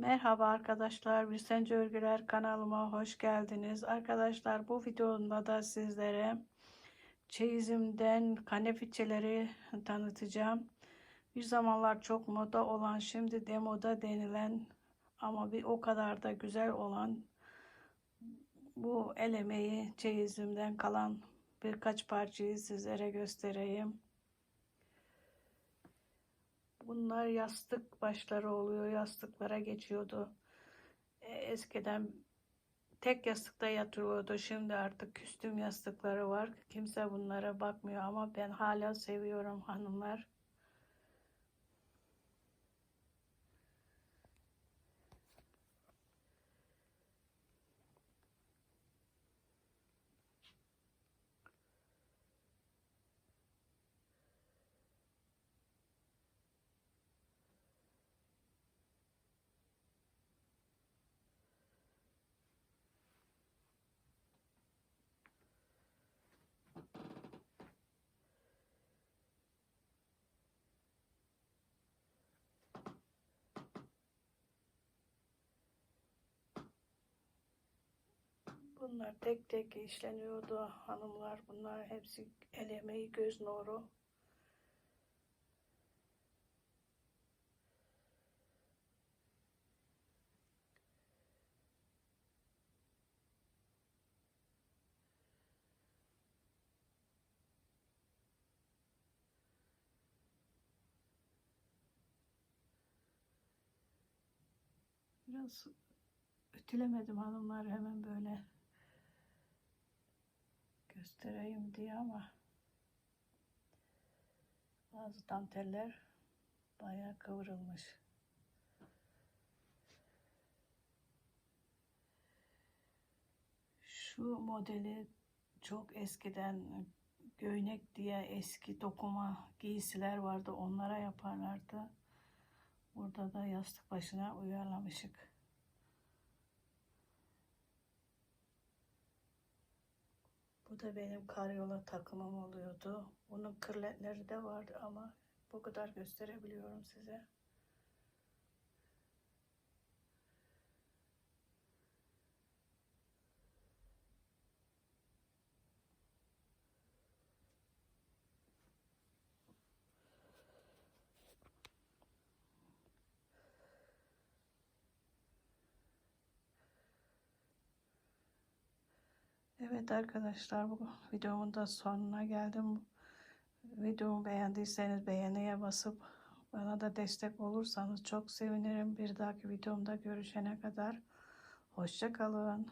Merhaba arkadaşlar, Bilsence Örgüler kanalıma hoş geldiniz. Arkadaşlar bu videomda da sizlere çeyizimden kanefiçeleri tanıtacağım. Bir zamanlar çok moda olan, şimdi demoda denilen ama bir o kadar da güzel olan bu el emeği çeyizimden kalan birkaç parçayı sizlere göstereyim. Bunlar yastık başları oluyor. Yastıklara geçiyordu. E, eskiden tek yastıkta yatıyordu. Şimdi artık küstüm yastıkları var. Kimse bunlara bakmıyor ama ben hala seviyorum hanımlar. Bunlar tek tek işleniyordu hanımlar. Bunlar hepsi el emeği, göz nuru. Biraz ütülemedim hanımlar hemen böyle göstereyim diye ama bazı danteller bayağı kıvrılmış. Şu modeli çok eskiden göynek diye eski dokuma giysiler vardı. Onlara yaparlardı. Burada da yastık başına uyarlamışık. Da benim karyola takımım oluyordu. Bunun kırletleri de vardı ama bu kadar gösterebiliyorum size. Evet arkadaşlar bu videomun da sonuna geldim. Videomu beğendiyseniz beğeniye basıp bana da destek olursanız çok sevinirim. Bir dahaki videomda görüşene kadar hoşça kalın.